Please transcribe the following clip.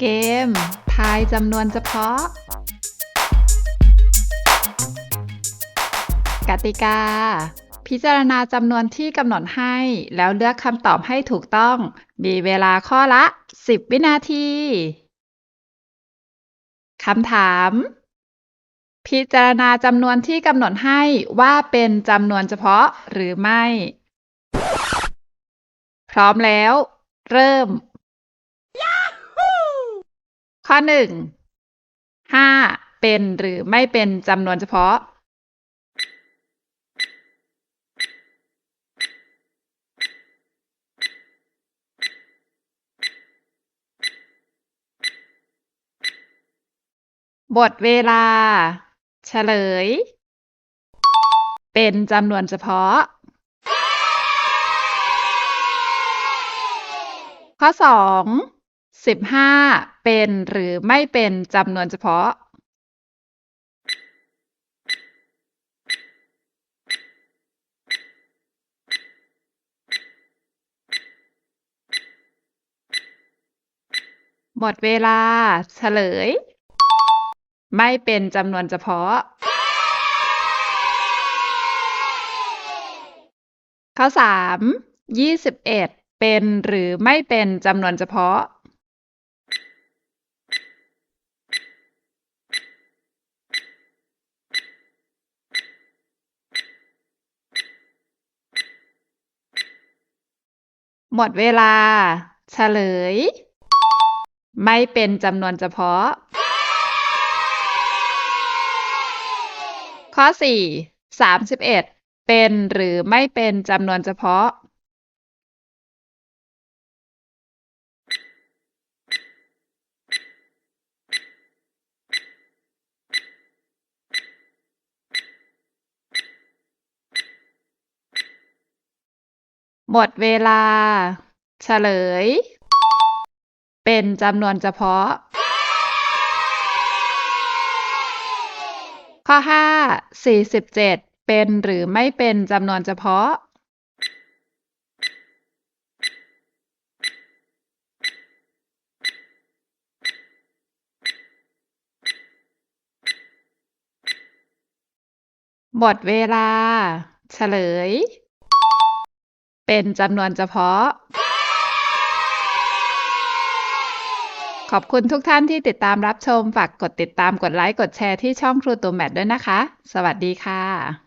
เกมทายจำนวนเฉพาะ กติกา พิจารณาจำนวนที่กำหนดให้ แล้วเลือกคำตอบให้ถูกต้อง มีเวลาข้อละ 10 วินาที คำถาม พิจารณาจำนวนที่กำหนดให้ว่าเป็นจำนวนเฉพาะหรือไม่ พร้อมแล้ว เริ่ม ข้อหนึ่งห้าเป็นหรือไม่เป็นจำนวนเฉพาะ บทเวลา เฉลย เป็นจำนวนเฉพาะ ข้อสองสิบห้า เป็นหรือไม่เป็นจำนวนเฉพาะหมดเวลาเฉลย ไม่เป็นจำนวนเฉพาะ ข้อสามยี่สิบเอ็ดเป็นหรือไม่เป็นจำนวนเฉพาะ หมดเวลา เฉลย ไม่เป็นจำนวนเฉพาะ ข้อสี่สามสิบเอ็ดเป็นหรือไม่เป็นจำนวนเฉพาะ หมดเวลา เฉลย เป็นจำนวนเฉพาะ ข้อห้าสี่สิบเจ็ดเป็นหรือไม่เป็นจำนวนเฉพาะ หมดเวลา เฉลย เป็นจำนวนเฉพาะ ขอบคุณทุกท่านที่ติดตามรับชม ฝากกดติดตามกดไลค์ กดแชร์ที่ช่องครูตูแมทด้วยนะคะ สวัสดีค่ะ